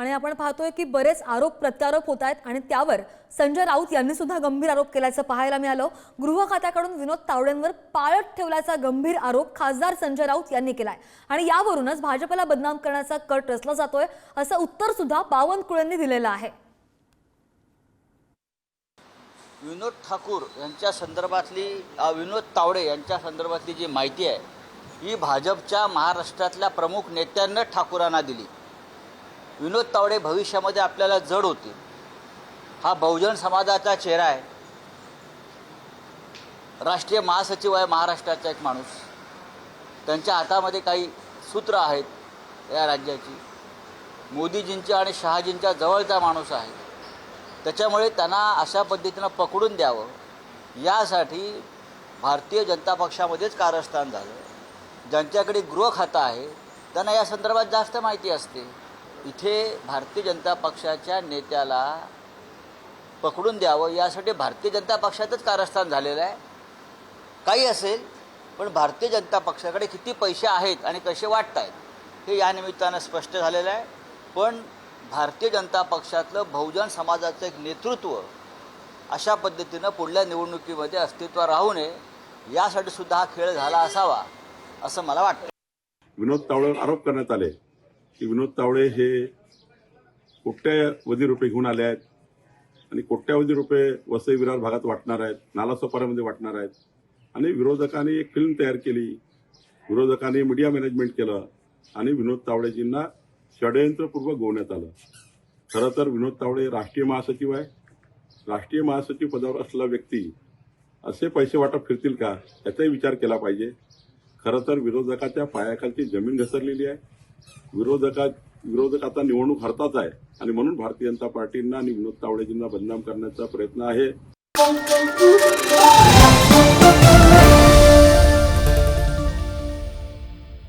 आणि आपण पाहतोय की बरेच आरोप प्रत्यारोप होत आहेत आणि त्यावर संजय राऊत यांनी सुद्धा गंभीर आरोप केल्याचं पाहायला मिळालं. गृह खात्याकडून विनोद तावडेंवर पाळत ठेवल्याचा गंभीर आरोप खासदार संजय राऊत यांनी केलाय. आणि यावरूनच भाजपला बदनाम करण्याचा कट रचला जातोय असं उत्तर सुद्धा बावनकुळेंनी दिलेलं आहे. विनोद ठाकूर यांच्या संदर्भातली विनोद तावडे यांच्या संदर्भातली जी माहिती आहे ही भाजपच्या महाराष्ट्रातल्या प्रमुख नेत्यांना ठाकूरांना दिली. विनोद तावडे भविष्यामध्ये आपल्याला जड होतील. हा बहुजन समाजाचा चेहरा आहे. राष्ट्रीय महासचिव आहे महाराष्ट्राचा एक माणूस. त्यांच्या हातामध्ये काही सूत्र आहेत या राज्याची. मोदीजींच्या आणि शहाजींच्या जवळचा माणूस आहे. त्याच्यामुळे त्यांना अशा पद्धतीनं पकडून द्यावं. यासाठी भारतीय जनता पक्षामध्येच कारस्थान झालं. ज्यांच्याकडे गृह खातं आहे त्यांना या संदर्भात जास्त माहिती असते. इथे भारतीय जनता पक्षाच्या नेत्याला पकडून द्यावं यासाठी भारतीय जनता पक्षातच कारस्थान झालेलं आहे. काही असेल पण भारतीय जनता पक्षाकडे किती पैसे आहेत आणि कसे वाटत आहेत हे या निमित्तानं स्पष्ट झालेलं आहे. पण भारतीय जनता पक्षातलं बहुजन समाजाचं एक नेतृत्व अशा पद्धतीनं पुढल्या निवडणुकीमध्ये अस्तित्व राहू नये यासाठी सुद्धा हा खेळ झाला असावा असं मला वाटतं. विनोद तावडेवर आरोप करण्यात आले. की विनोद तावडे हे कोट्यावधी रुपये घेऊन आले आहेत आणि कोट्यावधी रुपये वसई विरार भागात वाटणार आहेत नालासोपाऱ्यामध्ये वाटणार आहेत. आणि विरोधकांनी एक फिल्म तयार केली. विरोधकांनी मीडिया मॅनेजमेंट केलं आणि विनोद तावडेजींना षडयंत्रपूर्वक गोवण्यात आलं. खरं तर विनोद तावडे राष्ट्रीय महासचिव आहे. राष्ट्रीय महासचिव पदावर असलेला व्यक्ती असे पैसे वाटप फिरतील का याचाही विचार केला पाहिजे. खरं तर विरोधकाच्या पायाखालची जमीन घसरलेली आहे. विरोधका विरोधक आता निवडणूक हरताच आहे. आणि म्हणून भारतीय जनता पार्टींना आणि विनोद तावडेजींना बदनाम करण्याचा प्रयत्न आहे.